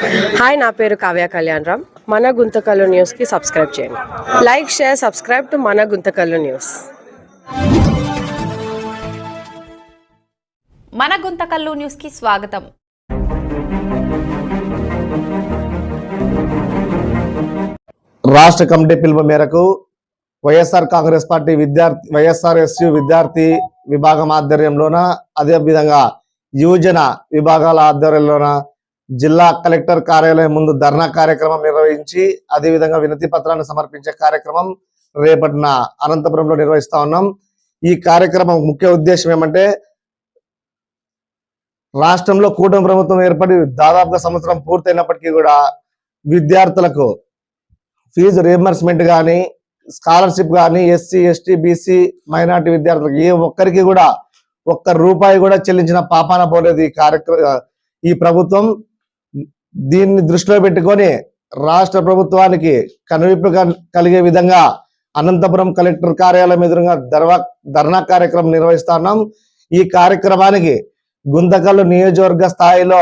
Hi నా పేరు కావ్య కళ్యాణ్ రామ్. మన గుంతకల్లు న్యూస్కి సబ్స్క్రైబ్ చేయండి. లైక్ షేర్ సబ్స్క్రైబ్ టు మన గుంతకల్లు న్యూస్ మన గుంతకల్లు న్యూస్కి స్వాగతం. రాష్ట్ర కమిటీ పిలుపు మేరకు వైఎస్ఆర్ కాంగ్రెస్ పార్టీ విద్యార్థి వైఎస్ఆర్ ఎస్యు విద్యార్థి విభాగం ఆధ్వర్యంలోన అదే విధంగా యువజన విభాగాల ఆధ్వర్యంలోన జిల్లా కలెక్టర్ కార్యాలయం ముందు ధర్నా కార్యక్రమం నిర్వహించి అదే విధంగా వినతి పత్రాన్ని సమర్పించే కార్యక్రమం రేపటిన అనంతపురంలో నిర్వహిస్తా ఉన్నాం. ఈ కార్యక్రమం ముఖ్య ఉద్దేశం ఏమంటే రాష్ట్రంలో కూటమి ప్రభుత్వం ఏర్పడి దాదాపుగా సంవత్సరం పూర్తయినప్పటికీ కూడా విద్యార్థులకు ఫీజు రియంబర్స్మెంట్ కానీ స్కాలర్షిప్ కానీ ఎస్సీ ఎస్టీ బీసీ మైనార్టీ విద్యార్థులకు ఏ ఒక్కరికి కూడా ఒక్క రూపాయి కూడా చెల్లించిన పాపాన పోలేదు ఈ కార్యక్రమ ఈ ప్రభుత్వం. దీన్ని దృష్టిలో పెట్టుకొని రాష్ట్ర ప్రభుత్వానికి కనువిప్పు కలిగే విధంగా అనంతపురం కలెక్టర్ కార్యాలయం ఎదురుగా ధర్వా ధర్నా కార్యక్రమం నిర్వహిస్తున్నాం ఈ కార్యక్రమానికి గుంతకల్లు నియోజకవర్గ స్థాయిలో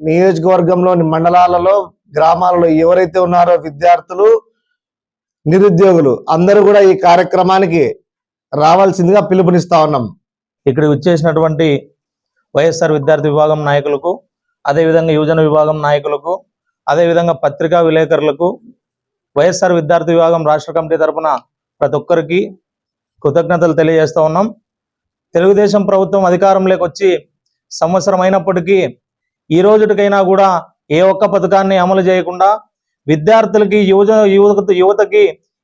నియోజకవర్గంలోని మండలాలలో గ్రామాలలో ఎవరైతే ఉన్నారో విద్యార్థులు నిరుద్యోగులు అందరూ కూడా ఈ కార్యక్రమానికి రావాల్సిందిగా పిలుపునిస్తా ఉన్నాం. ఇక్కడ వచ్చేసినటువంటి వైఎస్ఆర్ విద్యార్థి విభాగం నాయకులకు అదేవిధంగా యువజన విభాగం నాయకులకు అదేవిధంగా పత్రికా విలేకరులకు వైఎస్ఆర్ విద్యార్థి విభాగం రాష్ట్ర కమిటీ తరపున ప్రతి ఒక్కరికి కృతజ్ఞతలు తెలియజేస్తూ ఉన్నాం. తెలుగుదేశం ప్రభుత్వం అధికారంలోకి వచ్చి సంవత్సరం అయినప్పటికీ ఈ రోజుటికైనా కూడా ఏ ఒక్క పథకాన్ని అమలు చేయకుండా విద్యార్థులకి యువజ యువత యువతకి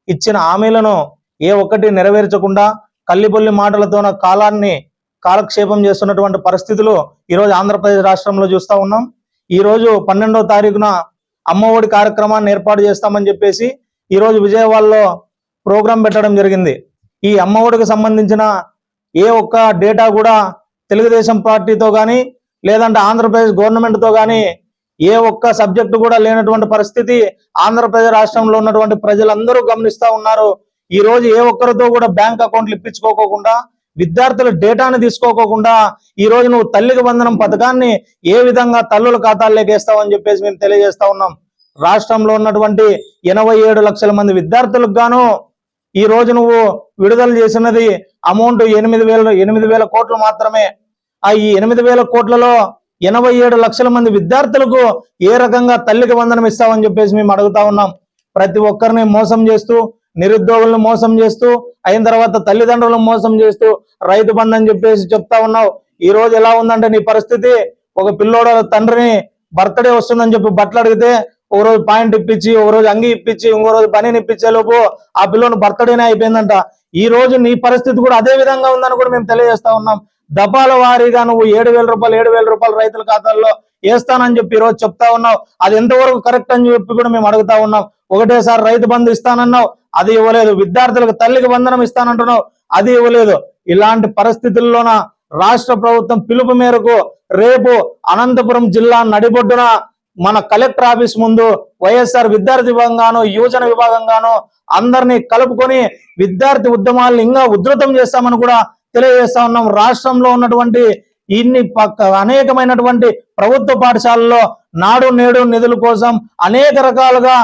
ఇచ్చిన హామీలను ఏ ఒక్కటి నెరవేర్చకుండా కల్లిబొల్లి మాటలతోన కాలాన్ని కాలక్షేపం చేస్తున్నటువంటి పరిస్థితులు ఈరోజు ఆంధ్రప్రదేశ్ రాష్ట్రంలో చూస్తా ఉన్నాం. ఈ రోజు పన్నెండో తారీఖున అమ్మఒడి కార్యక్రమాన్ని ఏర్పాటు చేస్తామని చెప్పేసి ఈ రోజు విజయవాడలో ప్రోగ్రాం పెట్టడం జరిగింది. ఈ అమ్మఒడికి సంబంధించిన ఏ ఒక్క డేటా కూడా తెలుగుదేశం పార్టీతో కానీ లేదంటే ఆంధ్రప్రదేశ్ గవర్నమెంట్తో కానీ ఏ ఒక్క సబ్జెక్టు కూడా లేనటువంటి పరిస్థితి ఆంధ్రప్రదేశ్ రాష్ట్రంలో ఉన్నటువంటి ప్రజలందరూ గమనిస్తా ఉన్నారు. ఈ రోజు ఏ ఒక్కరితో కూడా బ్యాంక్ అకౌంట్లు ఇప్పించుకోకుండా విద్యార్థుల డేటాను తీసుకోకోకుండా ఈ రోజు నువ్వు తల్లికి వందనం పథకాన్ని ఏ విధంగా తల్లుల ఖాతాల్లోకి వేస్తావని చెప్పేసి మేము తెలియజేస్తా ఉన్నాం. రాష్ట్రంలో ఉన్నటువంటి ఎనభై ఏడు లక్షల మంది విద్యార్థులకు గాను ఈ రోజు నువ్వు విడుదల చేసినది అమౌంట్ ఎనిమిది వేల ఎనిమిది వేల కోట్లు మాత్రమే. ఆ ఈ ఎనిమిది వేల కోట్లలో ఎనభై ఏడు లక్షల మంది విద్యార్థులకు ఏ రకంగా తల్లికి వందనం ఇస్తామని చెప్పేసి మేము అడుగుతా ఉన్నాం. ప్రతి ఒక్కరిని మోసం చేస్తూ నిరుద్యోగులను మోసం చేస్తూ అయిన తర్వాత తల్లిదండ్రులను మోసం చేస్తూ రైతు బంధు అని చెప్పేసి చెప్తా ఉన్నావు. ఈ రోజు ఎలా ఉందంటే నీ పరిస్థితి? ఒక పిల్లోడ తండ్రిని బర్త్డే వస్తుందని చెప్పి బట్టలు అడిగితే ఒక రోజు పాయింట్ ఇప్పించి ఒక రోజు అంగి ఇప్పించి ఇంకో రోజు పనిని ఇప్పించే లోపు ఆ పిల్లోని బర్త్డేనే అయిపోయిందంట. ఈ రోజు నీ పరిస్థితి కూడా అదే విధంగా ఉందని కూడా మేము తెలియజేస్తా ఉన్నాం. దపాల వారీగా నువ్వు ఏడు వేల రూపాయలు ఏడు వేల రూపాయలు రైతుల ఖాతాల్లో వేస్తానని చెప్పి ఈరోజు చెప్తా ఉన్నావు. అది ఎంతవరకు కరెక్ట్ అని చెప్పి కూడా మేము అడుగుతా ఉన్నాం. ఒకటేసారి రైతు బంధు ఇస్తానన్నావు. అది ఇవ్వలేదు. విద్యార్థులకు తల్లికి వందనం ఇస్తానంటున్నావు అది ఇవ్వలేదు. ఇలాంటి పరిస్థితుల్లోన రాష్ట్ర ప్రభుత్వం పిలుపు మేరకు రేపు అనంతపురం జిల్లా నడిబొడ్డున మన కలెక్టర్ ఆఫీస్ ముందు వైఎస్ఆర్ విద్యార్థి విభాగంగాను యువజన విభాగంగాను అందరినీ కలుపుకొని విద్యార్థి ఉద్యమాలను ఇంకా ఉధృతం చేస్తామని కూడా తెలియజేస్తా ఉన్నాం. రాష్ట్రంలో ఉన్నటువంటి ఇన్ని పక్క అనేకమైనటువంటి ప్రభుత్వ పాఠశాలల్లో నాడు నేడు నిధుల కోసం అనేక రకాలుగా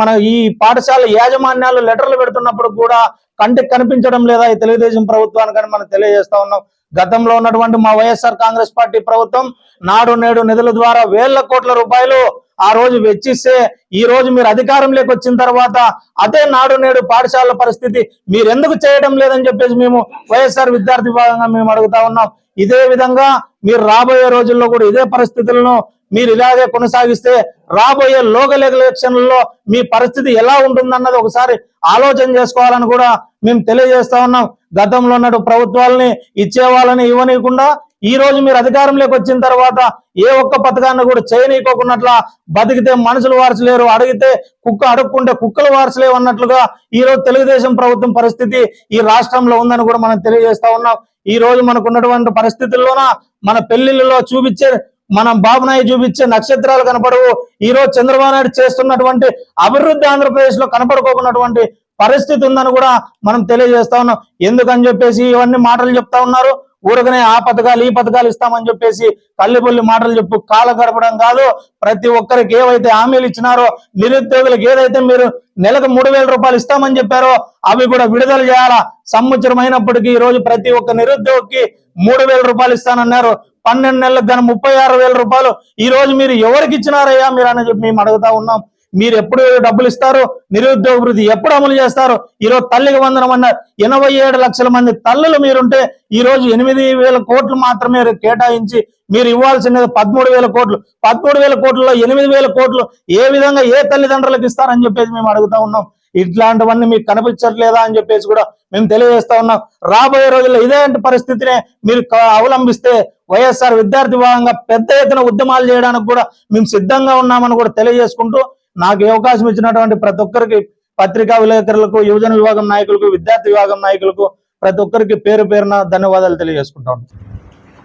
మన ఈ పాఠశాల యాజమాన్యాలు లెటర్లు పెడుతున్నప్పుడు కూడా కంటికి కనిపించడం లేదా ఈ తెలుగుదేశం ప్రభుత్వానికని మనం తెలియజేస్తా ఉన్నాం. గతంలో ఉన్నటువంటి మా వైఎస్ఆర్ కాంగ్రెస్ పార్టీ ప్రభుత్వం నాడు నేడు నిధుల ద్వారా వేల కోట్ల రూపాయలు ఆ రోజు వెచ్చిస్తే ఈ రోజు మీరు అధికారంలోకి వచ్చిన తర్వాత అదే నాడు నేడు పాఠశాలల పరిస్థితి మీరు ఎందుకు చేయడం లేదని చెప్పేసి మేము వైఎస్ఆర్ విద్యార్థి విభాగంగా మేము అడుగుతా ఉన్నాం. ఇదే విధంగా మీరు రాబోయే రోజుల్లో కూడా ఇదే పరిస్థితులను మీరు ఇలాగే కొనసాగిస్తే రాబోయే లోకల్ ఎలక్షన్లలో మీ పరిస్థితి ఎలా ఉంటుందన్నది ఒకసారి ఆలోచన చేసుకోవాలని కూడా మేము తెలియజేస్తా ఉన్నాం. గతంలో ఉన్న ప్రభుత్వాలని ఇచ్చేవాళ్ళని ఇవ్వనీయకుండా ఈ రోజు మీరు అధికారంలోకి వచ్చిన తర్వాత ఏ ఒక్క పథకాన్ని కూడా చేయనీయకోకున్నట్లా బతికితే మనుషులు వారసలేరు అడిగితే కుక్క అడుక్కుంటే కుక్కలు వారసలేవు అన్నట్లుగా ఈ రోజు తెలుగుదేశం ప్రభుత్వం పరిస్థితి ఈ రాష్ట్రంలో ఉందని కూడా మనం తెలియజేస్తా ఉన్నాం. ఈ రోజు మనకు ఉన్నటువంటి పరిస్థితుల్లోన మన పెళ్ళిళ్ళలో చూపించే మనం బాబు నాయుడు చూపించే నక్షత్రాలు కనపడవు. ఈ రోజు చంద్రబాబు నాయుడు చేస్తున్నటువంటి అభివృద్ధి ఆంధ్రప్రదేశ్లో కనపడుకోకున్నటువంటి పరిస్థితి ఉందని కూడా మనం తెలియజేస్తా ఉన్నాం. ఎందుకని చెప్పేసి ఇవన్నీ మాటలు చెప్తా ఉన్నారు. ఊరకనే ఆ పథకాలు ఈ పథకాలు ఇస్తామని చెప్పేసి కల్లిపల్లి మాటలు చెప్పు కాల గడపడం కాదు. ప్రతి ఒక్కరికి ఏవైతే హామీలు ఇచ్చినారో నిరుద్యోగులకు ఏదైతే మీరు నెలకు మూడు వేల రూపాయలు ఇస్తామని చెప్పారో అవి కూడా విడుదల చేయాలా? సంవత్సరం అయినప్పటికీ ఈ రోజు ప్రతి ఒక్క నిరుద్యోగికి మూడు వేల రూపాయలు ఇస్తానన్నారు. పన్నెండు నెలలకు కానీ ముప్పై ఆరు వేల రూపాయలు. ఈ రోజు మీరు ఎవరికి ఇచ్చినారయ్యా? మీరు అని చెప్పి మేము అడుగుతా ఉన్నాం. మీరు ఎప్పుడు డబ్బులు ఇస్తారు? నిరుద్యోగ వృద్ధి ఎప్పుడు అమలు చేస్తారు? ఈరోజు తల్లికి వందనం అన్నారు. ఎనభై ఏడు లక్షల మంది తల్లులు మీరుంటే ఈ రోజు ఎనిమిది వేల కోట్లు మాత్రమే కేటాయించి మీరు ఇవ్వాల్సినది పదమూడు వేల కోట్లు. పదమూడు వేల కోట్లలో ఎనిమిది వేల కోట్లు ఏ విధంగా ఏ తల్లిదండ్రులకు ఇస్తారని చెప్పేసి మేము అడుగుతా ఉన్నాం. ఇట్లాంటివన్నీ మీకు కనిపించట్లేదా అని చెప్పేసి కూడా మేము తెలియజేస్తా ఉన్నాం. రాబోయే రోజుల్లో ఇదే పరిస్థితినే మీరు అవలంబిస్తే వైఎస్ఆర్ విద్యార్థి భాగంగా పెద్ద ఎత్తున ఉద్యమాలు చేయడానికి కూడా మేము సిద్ధంగా ఉన్నామని కూడా తెలియజేసుకుంటూ నాకు అవకాశం ఇచ్చినటువంటి ప్రతి ఒక్కరికి పత్రికా విలేకరులకు యువజన విభాగం నాయకులకు విద్యార్థి విభాగం నాయకులకు ప్రతి ఒక్కరికి పేరు పేరున ధన్యవాదాలు తెలియజేసుకుంటాం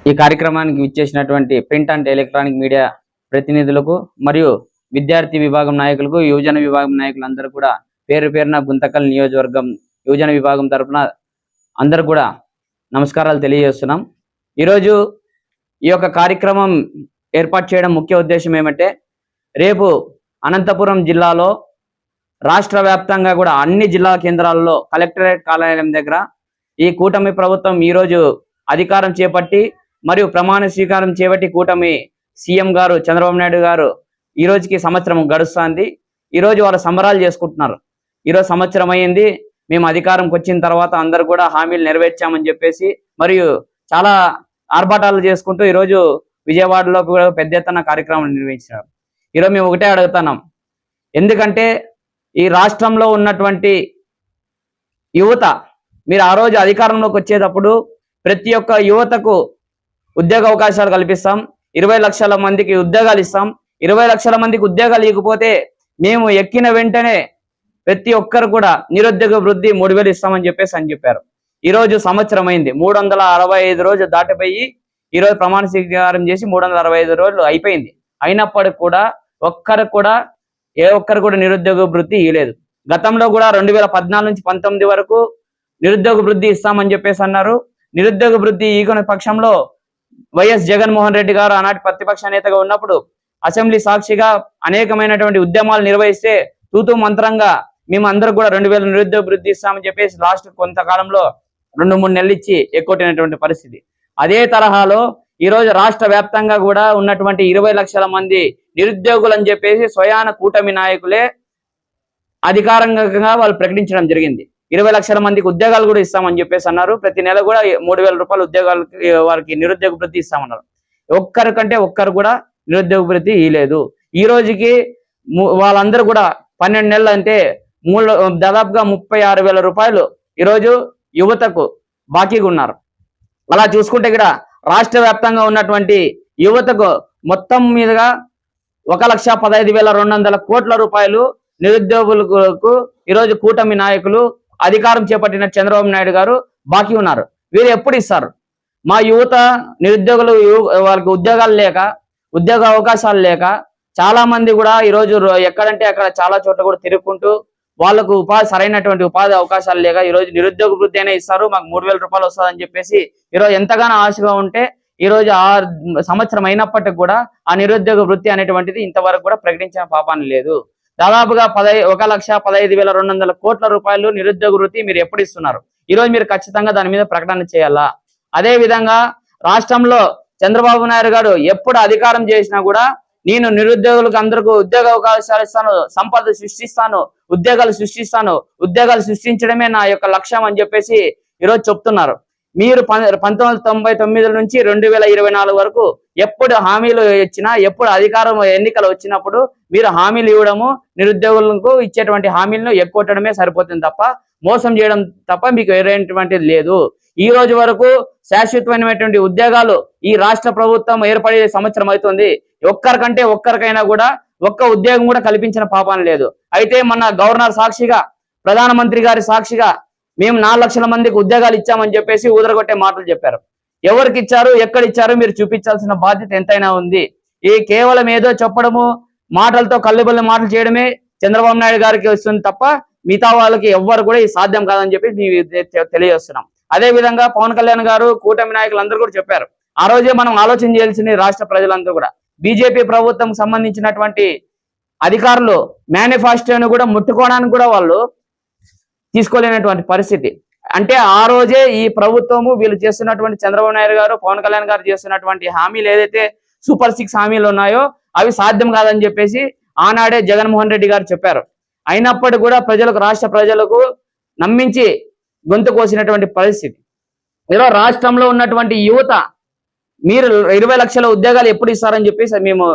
ఈ కార్యక్రమానికి విచ్చేసినటువంటి ప్రింట్ అండ్ ఎలక్ట్రానిక్ మీడియా ప్రతినిధులకు మరియు విద్యార్థి విభాగం నాయకులకు యువజన విభాగం నాయకులందరూ కూడా పేరు పేరున గుంతకల్ నియోజకవర్గం యువజన విభాగం తరపున అందరు కూడా నమస్కారాలు తెలియజేస్తున్నాం. ఈరోజు ఈ యొక్క కార్యక్రమం ఏర్పాటు చేయడం ముఖ్య ఉద్దేశం ఏమంటే రేపు అనంతపురం జిల్లాలో రాష్ట్ర వ్యాప్తంగా కూడా అన్ని జిల్లా కేంద్రాల్లో కలెక్టరేట్ కార్యాలయం దగ్గర ఈ కూటమి ప్రభుత్వం ఈరోజు అధికారం చేపట్టి మరియు ప్రమాణ స్వీకారం చేపట్టి కూటమి సీఎం గారు చంద్రబాబు నాయుడు గారు ఈ రోజుకి సంవత్సరం గడుస్తుంది. ఈ రోజు వాళ్ళు సంబరాలు చేసుకుంటున్నారు. ఈరోజు సంవత్సరం అయ్యింది. మేము అధికారంకి వచ్చిన తర్వాత అందరు కూడా హామీలు నెరవేర్చామని చెప్పేసి మరియు చాలా ఆర్భాటాలు చేసుకుంటూ ఈరోజు విజయవాడలో కూడా పెద్ద ఎత్తున కార్యక్రమం నిర్వహించినారు ఈరోజు మేము ఒకటే అడుగుతున్నాం. ఎందుకంటే ఈ రాష్ట్రంలో ఉన్నటువంటి యువత మీరు ఆ రోజు అధికారంలోకి వచ్చేటప్పుడు ప్రతి ఒక్క యువతకు ఉద్యోగ అవకాశాలు కల్పిస్తాం. ఇరవై లక్షల మందికి ఉద్యోగాలు ఇస్తాం. ఇరవై లక్షల మందికి ఉద్యోగాలు ఇవ్వకపోతే మేము ఎక్కిన వెంటనే ప్రతి ఒక్కరు కూడా నిరుద్యోగ వృద్ధి మూడు వేలు ఇస్తామని చెప్పేసి అని చెప్పారు. ఈ రోజు సంవత్సరం అయింది మూడు వందల అరవై ఐదు రోజులు దాటిపోయి ఈ రోజు ప్రమాణ స్వీకారం చేసి మూడు వందల అరవై ఐదు రోజులు అయిపోయింది. అయినప్పటికి కూడా ఒక్కరు కూడా ఏ ఒక్కరు కూడా నిరుద్యోగ వృద్ధి ఇవ్వలేదు గతంలో కూడా రెండు వేల పద్నాలుగు నుంచి పంతొమ్మిది వరకు నిరుద్యోగ వృద్ధి ఇస్తామని చెప్పేసి అన్నారు. నిరుద్యోగ వృద్ధి ఈగొని పక్షంలో వైఎస్ జగన్మోహన్ రెడ్డి గారు ఆనాటి ప్రతిపక్ష నేతగా ఉన్నప్పుడు అసెంబ్లీ సాక్షిగా అనేకమైనటువంటి ఉద్యమాలు నిర్వహిస్తే తూతూ మంత్రంగా మేము అందరూ కూడా రెండు వేల నిరుద్యోగ వృద్ధి ఇస్తామని చెప్పేసి లాస్ట్ కొంతకాలంలో రెండు మూడు నెలలు ఇచ్చి ఎక్కొట్టినటువంటి పరిస్థితి. అదే తరహాలో ఈ రోజు రాష్ట్ర వ్యాప్తంగా కూడా ఉన్నటువంటి ఇరవై లక్షల మంది నిరుద్యోగులు అని చెప్పేసి స్వయాన కూటమి నాయకులే అధికారంగా వాళ్ళు ప్రకటించడం జరిగింది. ఇరవై లక్షల మందికి ఉద్యోగాలు కూడా ఇస్తామని చెప్పేసి అన్నారు. ప్రతి నెల కూడా మూడు వేల రూపాయలు ఉద్యోగాలకి వారికి నిరుద్యోగ వృత్తి ఇస్తామన్నారు. ఒక్కరికంటే ఒక్కరు కూడా నిరుద్యోగ వృత్తి ఇవ్వలేదు ఈ రోజుకి వాళ్ళందరూ కూడా పన్నెండు నెలలు అంటే మూడు దాదాపుగా ముప్పై ఆరు వేల రూపాయలు ఈరోజు యువతకు బాకీగా ఉన్నారు అలా చూసుకుంటే ఇక్కడ రాష్ట్ర వ్యాప్తంగా ఉన్నటువంటి యువతకు మొత్తం మీదుగా ఒక లక్ష పదహైదు వేల రెండు వందల కోట్ల రూపాయలు నిరుద్యోగులకు ఈరోజు కూటమి నాయకులు అధికారం చేపట్టిన చంద్రబాబు నాయుడు గారు బాకీ ఉన్నారు. వీరు ఎప్పుడు ఇస్తారు? మా యువత నిరుద్యోగులు వాళ్ళకి ఉద్యోగాలు లేక ఉద్యోగ అవకాశాలు లేక చాలా మంది కూడా ఈరోజు ఎక్కడంటే అక్కడ చాలా చోట్ల కూడా తిరుగుకుంటూ వాళ్ళకు ఉపాధి సరైనటువంటి ఉపాధి అవకాశాలు లేక ఈ రోజు నిరుద్యోగ వృద్ధి అయినా ఇస్తారు మాకు మూడు వేల రూపాయలు వస్తుందని చెప్పేసి ఈరోజు ఎంతగానో ఆశగా ఉంటే ఈ రోజు ఆ సంవత్సరం అయినప్పటికి కూడా ఆ నిరుద్యోగ వృత్తి అనేటువంటిది ఇంతవరకు కూడా ప్రకటించిన పాపాన్ని లేదు. దాదాపుగా పదై ఒక లక్ష పదహైదు వేల రెండు వందల కోట్ల రూపాయలు నిరుద్యోగ వృత్తి మీరు ఎప్పుడు ఇస్తున్నారు? ఈ రోజు మీరు ఖచ్చితంగా దాని మీద ప్రకటన చేయాలా? అదే విధంగా రాష్ట్రంలో చంద్రబాబు నాయుడు గారు ఎప్పుడు అధికారం చేసినా కూడా నేను నిరుద్యోగులకు అందరికీ ఉద్యోగ అవకాశాలు ఇస్తాను సంపద సృష్టిస్తాను ఉద్యోగాలు సృష్టిస్తాను ఉద్యోగాలు సృష్టించడమే నా యొక్క లక్ష్యం అని చెప్పేసి ఈరోజు చెప్తున్నారు. మీరు పం- పంతొమ్మిది వందల తొంభై తొమ్మిది నుంచి రెండు వేల ఇరవై నాలుగు వరకు ఎప్పుడు హామీలు ఇచ్చినా ఎప్పుడు అధికారం ఎన్నికలు వచ్చినప్పుడు మీరు హామీలు ఇవ్వడము నిరుద్యోగులకు ఇచ్చేటువంటి హామీలను ఎక్కొట్టడమే సరిపోతుంది తప్ప మోసం చేయడం తప్ప మీకు వేరేటువంటిది లేదు. ఈ రోజు వరకు శాశ్వతమైనటువంటి ఉద్యోగాలు ఈ రాష్ట్ర ప్రభుత్వం ఏర్పడే సంవత్సరం అవుతుంది. ఒక్కరికంటే ఒక్కరికైనా కూడా ఒక్క ఉద్యోగం కూడా కల్పించిన పాపం లేదు. అయితే మన గవర్నర్ సాక్షిగా ప్రధానమంత్రి గారి సాక్షిగా మేము నాలుగు లక్షల మందికి ఉద్యోగాలు ఇచ్చామని చెప్పేసి ఊదరగొట్టే మాటలు చెప్పారు. ఎవరికి ఇచ్చారు ఎక్కడ ఇచ్చారు మీరు చూపించాల్సిన బాధ్యత ఎంతైనా ఉంది. ఈ కేవలం ఏదో చెప్పడము మాటలతో కళ్ళుబల్లి మాటలు చేయడమే చంద్రబాబు నాయుడు గారికి వస్తుంది తప్ప మిగతా వాళ్ళకి ఎవ్వరు కూడా ఇది సాధ్యం కాదని చెప్పి తెలియజేస్తున్నాం. అదే విధంగా పవన్ కళ్యాణ్ గారు కూటమి నాయకులు అందరూ కూడా చెప్పారు. ఆ రోజే మనం ఆలోచన చేయాల్సింది రాష్ట్ర ప్రజలందరూ కూడా. బీజేపీ ప్రభుత్వం సంబంధించినటువంటి అధికారులు మేనిఫెస్టోను కూడా ముట్టుకోవడానికి కూడా వాళ్ళు తీసుకోలేనటువంటి పరిస్థితి. అంటే ఆ రోజే ఈ ప్రభుత్వము వీళ్ళు చేస్తున్నటువంటి చంద్రబాబు నాయుడు గారు పవన్ కళ్యాణ్ గారు చేస్తున్నటువంటి హామీలు ఏదైతే సూపర్ సిక్స్ హామీలు ఉన్నాయో అవి సాధ్యం కాదని చెప్పేసి ఆనాడే జగన్మోహన్ రెడ్డి గారు చెప్పారు. అయినప్పటికీ కూడా ప్రజలకు రాష్ట్ర ప్రజలకు నమ్మించి గొంతు కోసినటువంటి పరిస్థితి. ఈరోజు రాష్ట్రంలో ఉన్నటువంటి యువత మీరు ఇరవై లక్షల ఉద్యోగాలు ఎప్పుడు ఇస్తారని చెప్పేసి మేము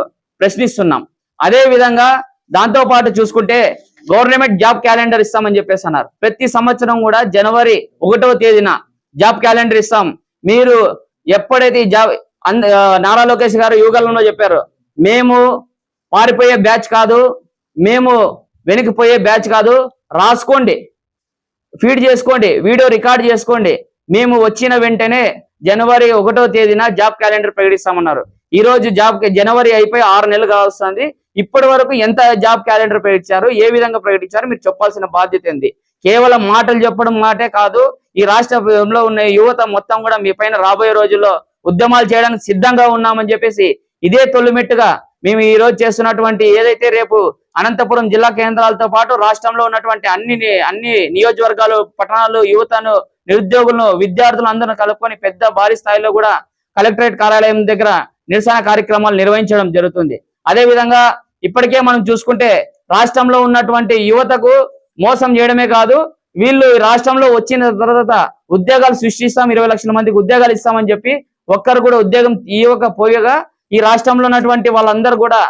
ప్రశ్నిస్తున్నాం. అదే విధంగా దాంతో పాటు చూసుకుంటే గవర్నమెంట్ జాబ్ క్యాలెండర్ ఇస్తామని చెప్పేసి అన్నారు. ప్రతి సంవత్సరం కూడా జనవరి ఒకటవ తేదీన జాబ్ క్యాలెండర్ ఇస్తాం. మీరు ఎప్పుడైతే ఈ జాబ్ నారా లోకేష్ గారు యువగలంలో చెప్పారు మేము పారిపోయే బ్యాచ్ కాదు మేము వెనక్కిపోయే బ్యాచ్ కాదు రాసుకోండి ఫీడ్ చేసుకోండి వీడియో రికార్డ్ చేసుకోండి. మేము వచ్చిన వెంటనే జనవరి ఒకటో తేదీన జాబ్ క్యాలెండర్ ప్రకటిస్తామన్నారు. ఈ రోజు జాబ్ జనవరి అయిపోయి ఆరు నెలలు కావస్తుంది. ఇప్పటి వరకు ఎంత జాబ్ క్యాలెండర్ ప్రకటించారు ఏ విధంగా ప్రకటించారు మీరు చెప్పాల్సిన బాధ్యత ఉంది కేవలం మాటలు చెప్పడం మాటే కాదు ఈ రాష్ట్రంలో ఉన్న యువత మొత్తం కూడా మీ పైన రాబోయే రోజుల్లో ఉద్యమాలు చేయడానికి సిద్ధంగా ఉన్నామని చెప్పేసి ఇదే తొలిమెట్టుగా మేము ఈ రోజు చేస్తున్నటువంటి ఏదైతే రేపు అనంతపురం జిల్లా కేంద్రాలతో పాటు రాష్ట్రంలో ఉన్నటువంటి అన్ని అన్ని నియోజకవర్గాలు పట్టణాలు యువతను నిరుద్యోగులను విద్యార్థులు అందరూ కలుపుకొని పెద్ద భారీ స్థాయిలో కూడా కలెక్టరేట్ కార్యాలయం దగ్గర నిరసన కార్యక్రమాలు నిర్వహించడం జరుగుతుంది. అదే విధంగా ఇప్పటికే మనం చూసుకుంటే రాష్ట్రంలో ఉన్నటువంటి యువతకు మోసం చేయడమే కాదు వీళ్ళు ఈ రాష్ట్రంలో వచ్చిన తర్వాత ఉద్యోగాలు సృష్టిస్తాం ఇరవై లక్షల మందికి ఉద్యోగాలు ఇస్తామని చెప్పి ఒక్కరు కూడా ఉద్యోగం ఇవ్వకపోయగా ఈ రాష్ట్రంలో ఉన్నటువంటి వాళ్ళందరూ కూడా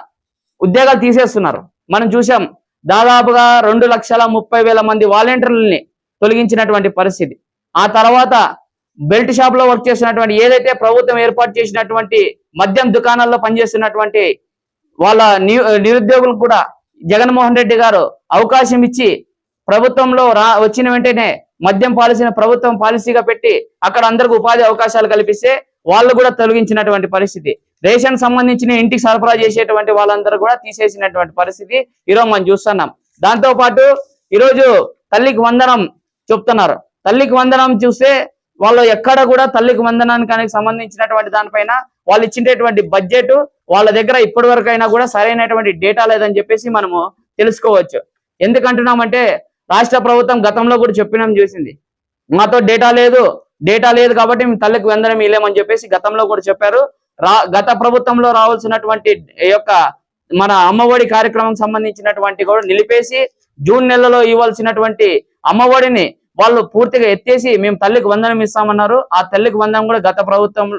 ఉద్యోగాలు తీసేస్తున్నారు. మనం చూసాం దాదాపుగా రెండు లక్షల ముప్పై వేల మంది వాలంటీర్లని తొలగించినటువంటి పరిస్థితి. ఆ తర్వాత బెల్ట్ షాప్లో వర్క్ చేస్తున్నటువంటి ఏదైతే ప్రభుత్వం ఏర్పాటు చేసినటువంటి మద్యం దుకాణాల్లో పనిచేస్తున్నటువంటి వాళ్ళ నిరుద్యోగులు నిరుద్యోగులకు కూడా జగన్మోహన్ రెడ్డి గారు అవకాశం ఇచ్చి ప్రభుత్వంలో రా వచ్చిన వెంటనే మద్యం పాలసీని ప్రభుత్వం పాలసీగా పెట్టి అక్కడ అందరికి ఉపాధి అవకాశాలు కల్పిస్తే వాళ్ళు కూడా తొలగించినటువంటి పరిస్థితి. రేషన్ సంబంధించిన ఇంటికి సరఫరా చేసేటువంటి వాళ్ళందరూ కూడా తీసేసినటువంటి పరిస్థితి ఈరోజు మనం చూస్తున్నాం. దాంతో పాటు ఈరోజు తల్లికి వందనం చెప్తున్నారు. తల్లికి వందనం చూస్తే వాళ్ళు ఎక్కడ కూడా తల్లికి వందనానికి సంబంధించినటువంటి దానిపైన వాళ్ళు ఇచ్చినటువంటి బడ్జెట్ వాళ్ళ దగ్గర ఇప్పటి వరకు అయినా కూడా సరైనటువంటి డేటా లేదని చెప్పేసి మనము తెలుసుకోవచ్చు. ఎందుకంటున్నామంటే రాష్ట్ర ప్రభుత్వం గతంలో కూడా చెప్పినాం చేసింది. మాతో డేటా లేదు డేటా లేదు కాబట్టి మేము తల్లికి వందనం ఇలేమని చెప్పేసి గతంలో కూడా చెప్పారు. గత ప్రభుత్వంలో రావాల్సినటువంటి యొక్క మన అమ్మఒడి కార్యక్రమం సంబంధించినటువంటి కూడా నిలిపేసి జూన్ నెలలో ఇవ్వాల్సినటువంటి అమ్మఒడిని వాళ్ళు పూర్తిగా ఎత్తేసి మేము తల్లికి వందనం ఇస్తామన్నారు. ఆ తల్లికి వందనం కూడా గత ప్రభుత్వం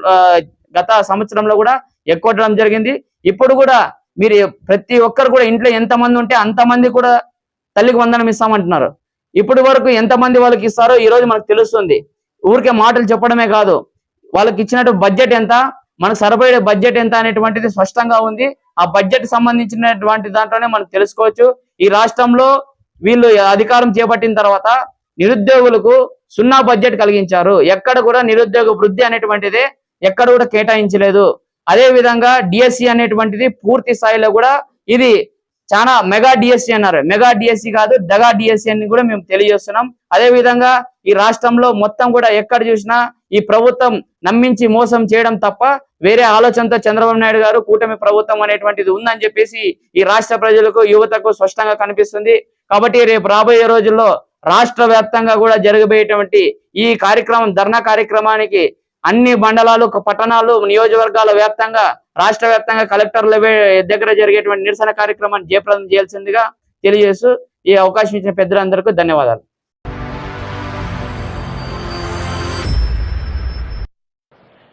గత సంవత్సరంలో కూడా ఎక్కువడం జరిగింది. ఇప్పుడు కూడా మీరు ప్రతి ఒక్కరు కూడా ఇంట్లో ఎంత మంది ఉంటే అంత మంది కూడా తల్లికి వందనం ఇస్తామంటున్నారు. ఇప్పటి వరకు ఎంత మంది వాళ్ళకి ఇస్తారో ఈ రోజు మనకు తెలుస్తుంది. ఊరికే మాటలు చెప్పడమే కాదు. వాళ్ళకి ఇచ్చినట్టు బడ్జెట్ ఎంత? మనకు సరిపోయే బడ్జెట్ ఎంత అనేటువంటిది స్పష్టంగా ఉంది. ఆ బడ్జెట్ సంబంధించినటువంటి దాంట్లోనే మనం తెలుసుకోవచ్చు. ఈ రాష్ట్రంలో వీళ్ళు అధికారం చేపట్టిన తర్వాత నిరుద్యోగులకు సున్నా బడ్జెట్ కలిగించారు. ఎక్కడ కూడా నిరుద్యోగ వృద్ధి అనేటువంటిది ఎక్కడ కూడా కేటాయించలేదు. అదే విధంగా డిఎస్సి అనేటువంటిది పూర్తి స్థాయిలో కూడా ఇది చాలా మెగా డిఎస్సి అన్నారు. మెగా డిఎస్సి కాదు డగా డిఎస్సి అని కూడా మేము తెలియజేస్తున్నాం. అదే విధంగా ఈ రాష్ట్రంలో మొత్తం కూడా ఎక్కడ చూసినా ఈ ప్రభుత్వం నమ్మించి మోసం చేయడం తప్ప వేరే ఆలోచనతో చంద్రబాబు నాయుడు గారు కూటమి ప్రభుత్వం అనేటువంటిది ఉందని చెప్పేసి ఈ రాష్ట్ర ప్రజలకు యువతకు స్పష్టంగా కనిపిస్తుంది. కాబట్టి రేపు రాబోయే రోజుల్లో రాష్ట్ర వ్యాప్తంగా కూడా జరగబోయేటువంటి ఈ కార్యక్రమం ధర్నా కార్యక్రమానికి అన్ని మండలాలు పట్టణాలు నియోజకవర్గాల వ్యాప్తంగా రాష్ట్ర వ్యాప్తంగా కలెక్టర్ల దగ్గర జరిగేటువంటి నిరసన కార్యక్రమాన్ని జయప్రదం చేయాల్సిందిగా తెలియజేస్తూ ఈ అవకాశం ఇచ్చిన పెద్దలందరికీ ధన్యవాదాలు.